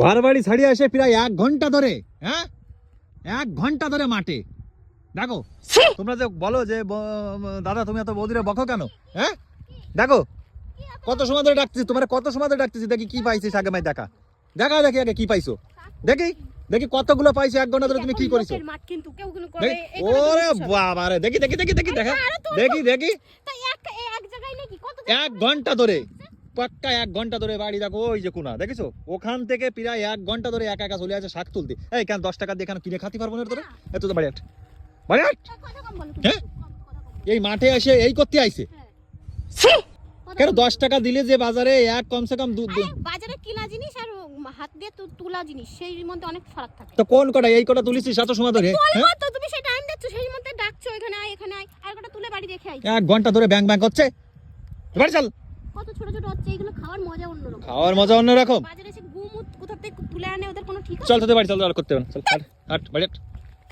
ঘর বাড়ি ছাড়িয়ে এসে প্রায় এক ঘণ্টা ধরে হ্যাঁ? এক ঘণ্টা ধরে মাঠে। দেখো তোমরা যে বলো যে দাদা তুমি এত বৌদিরে বকো কেন হ্যাঁ? দেখো কত সময় ধরে ডাকতেছি তোমার কত সময় ধরে ডাকতেছি দেখি কি পাইছিস আগে মাই দেখা। দেখা দেখি আগে কি পাইছো। দেখি দেখি কতগুলো পাইছো এক ঘণ্টা ধরে তুমি কি করেছ। ওরে বাবা রে দেখি দেখি দেখি দেখি দেখা। দেখি দেখি। এক এক জায়গায় নাকি কত এক ঘণ্টা ধরে। পাক্কা এক ঘণ্টা ধরে বাড়ি দেখো ওই যে কোনা দেখেছ? ওখান থেকে প্রায় এক ঘণ্টা ধরে একা একা চলে আছে শাক তুলতে। এই কেন দশ টাকা দিয়ে কেন কিনে খাতে পারব না তোরে? এত তো বাড়ি আট। বাড়ি আট? হ্যাঁ? এই মাঠে এসে এই করতে আইছে? হ্যাঁ। কেন দশ টাকা দিলে যে বাজারে এক কমসে কম দু- দু- আরে, বাজারে কিনা জিনিস আর হাত দিয়ে তু- তোলা জিনিস সেই মধ্যে অনেক ফারাক থাকে। তো কোন কটা এই কটা তুলিছিস এত সময় ধরে হ্যাঁ? তো তুমি সেই টাইম দিচ্ছ সেই মধ্যে ডাকছো এখানে আয় এখানে আয় আর কটা তুলে বাড়ি রেখে আই এক ঘণ্টা ধরে ব্যাং ব্যাং করছে? বাড়ি চল। কত ছোট ছোট হচ্ছে এগুলো খাওয়ার মজা অন্যরকম। খাওয়ার মজা অন্যরকম? বাজারে এসে কোথা থেকে তুলে আনে ওদের কোনো ঠিক চল তোদের বাড়ি চল আর করতে হবে। চল বাড়ি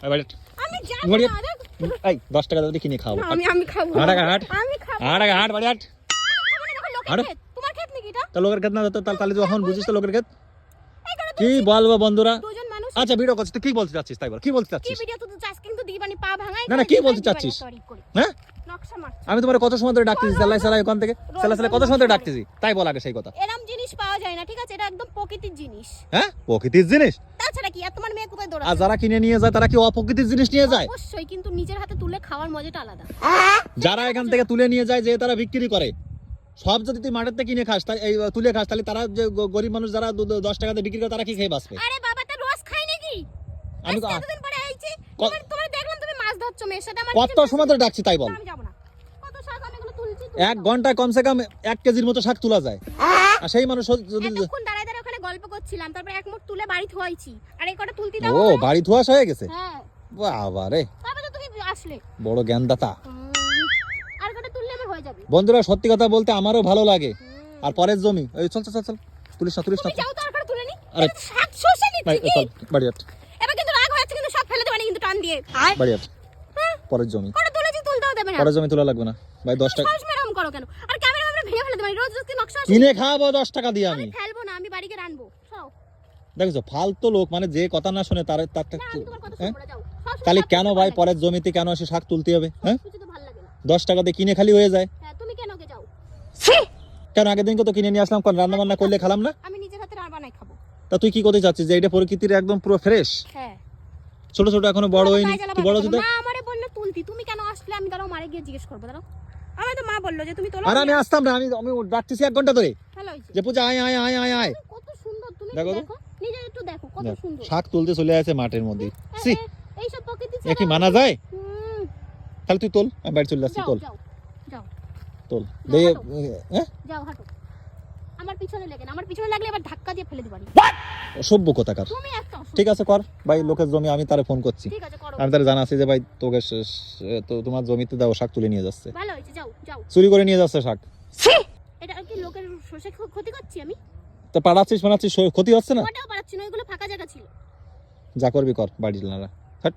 আয় বাড়ি আমি জানি বাড়ি না এই দশ টাকা দিয়ে কিনে খাওয়াবো। না, আমি আমি খাব। হাট আগে হাট। আমি খাব। হাট আগে হাট বাড়ি খাব আরে। তোমার ক্ষেত নাকি এটা? তা লোকের ক্ষেত না হতো তাহলে যখন বুঝিস তো লোকের করে কি বলব বন্ধুরা? আচ্ছা ভিডিও করছিস তুই কি বলতে চাচ্ছিস তাই বল কি বলতে কি চাচ্ছিস? ভিডিও তো কিন্তু দিবানি পা ভাঙাই না, না, কি বলতে চাচ্ছিস? হ্যাঁ? আমি তোমার কত সময় ধরে ডাকতেছি সেলাই সেলাই ওখান থেকে? সেলাই সেলাই কত সময় ধরে ডাকতেছি? তাই বল আগে সেই কথা। এরম জিনিস পাওয়া যায় না ঠিক আছে? এটা একদম প্রকৃতির জিনিস। হ্যাঁ? প্রকৃতির জিনিস? তাছাড়া কি আর তোমার মেয়ে কোথায় আর যারা কিনে নিয়ে যায় তারা কি অপ্রকৃতির জিনিস নিয়ে যায়? অবশ্যই কিন্তু নিজের হাতে তুলে খাওয়ার মজাটা আলাদা। যারা এখান থেকে তুলে নিয়ে যায় যে তারা বিক্রি করে সব যদি তুই মাঠের থেকে কিনে খাস এই তুলে খাস তাহলে তারা যে গরিব মানুষ যারা দশ টাকাতে বিক্রি করে তারা কি খেয়ে বাঁচবে? আরে বাবা তা রোজ খাই নাকি? আমি তো- এতদিন পরে আইছি। তোমার তোমার দেখলাম তুমি মাছ ধরছো মেয়ের সাথে আমার কত সময় ধরে ডাকছি তাই বল আমি যাব না কত শাক আমি এগুলো তুলছি এক ঘন্টায় কমসে কম এক কেজির মতো শাক তোলা যায়। আর সেই মানুষ যদি এতক্ষণ দাঁড়ায় দাঁড়ায় ওখানে গল্প করছিলাম তারপর এক মুঠ তুলে বাড়ি থুয়াইছি। আর এই কটা তুলতে দাও ও বাড়ি ধোয়াশ হয়ে গেছে? হ্যাঁ। বাবা রে। তারপরে তো তুমি আসলে। বড় জ্ঞানদাতা। আর কটা তুললে আমার হয়ে যাবে। বন্ধুরা সত্যি কথা বলতে আমারও ভালো লাগে। আর পরের জমি। এই চল চল চল, চল। তুলিস না তুলিস না। যাও তো আর কটা তুলে নি। আরে। শাক শোষে নিচ্ছি চল, বাড়ি হাট এবার কিন্তু রাগ হয়েছে কিন্তু সব ফেলে দেবে না কিন্তু টান দিয়ে। বাড়ি হাট হ্যাঁ। পরের জমি। কটা তুলেছি তুলতেও দেবে না। পরের জমি তোলা লাগবে না। ভাই দশ টাকা সবসময় এরকম করো কেন? আর ক্যামেরা ম্যামেরা ভেঙে ফেলে দেবে না। রোজ রোজ কি নকশা? কিনে খাব দশ টাকা দিয়ে আমি। ফেলব না আমি বাড়ি গিয়ে রানবো সব দেখছ ফালতু লোক মানে যে কথা না শুনে তার তার না কথা হ্যাঁ? কেন ভাই পরের জমিতে কেন এসে শাক তুলতে হবে হ্যাঁ? কিছু তো ভালো লাগে না। দশ টাকা দিয়ে কিনে খালি হয়ে যায়। হ্যাঁ তুমি কেন যাও? কেন আগের দিনকে তো কিনে নিয়ে আসলাম কারণ রান্না বান্না করলে খেলাম না? আমি নিজের হাতে বানাই খাব। তা তুই কি করতে চাচ্ছিস যে এটা প্রকৃতির একদম পুরো ফ্রেশ হ্যাঁ। ছোট ছোট এখনও বড় হয়নি তুই বড় হতে। মা আমারে বলল তুলতি তুমি কেন আসলে? আমি দাঁড়াও মারে গিয়ে জিজ্ঞেস করব দাঁড়াও। আমার তো মা বলল যে তুমি তোলো আর আমি আসতাম না আমি আমি ডাকতেছি এক ঘণ্টা ধরে। যে পূজা আয় আয় আয় আয় আয়। কত সুন্দর তুমি দেখো নিজে একটু দেখো কত সুন্দর। শাক তুলতে চলে আছে মাঠের মধ্যে। সি এই সব প্রকৃতি এ কি মানা যায়? তাহলে তুই তোল আমি বাড়ি চলে আসছি তোল। যাও তোল। দে হ্যাঁ যাও হাঁটো। আমার পিছনে লেগে না আমার পিছনে লাগলে আবার ধাক্কা দিয়ে ফেলে দিবানি। সভ্য কথাকার তুমি একটা। ঠিক আছে কর। ভাই লোকের জমি আমি তারে ফোন করছি। আমি তারে জানাচ্ছি যে ভাই তোকে তো তোমার জমিতে দাও শাক তুলে নিয়ে যাচ্ছে। ভালো হয়েছে যাও যাও। চুরি করে নিয়ে যাচ্ছে শাক। এটা কি লোকের ক্ষতি করছি আমি? তো পাড়াচ্ছিস পাড়াচ্ছিস ক্ষতি হচ্ছে না? ওটাও পাড়াচ্ছি না ওইগুলো ফাঁকা জায়গা ছিল। যা করবি কর বাড়ির হাট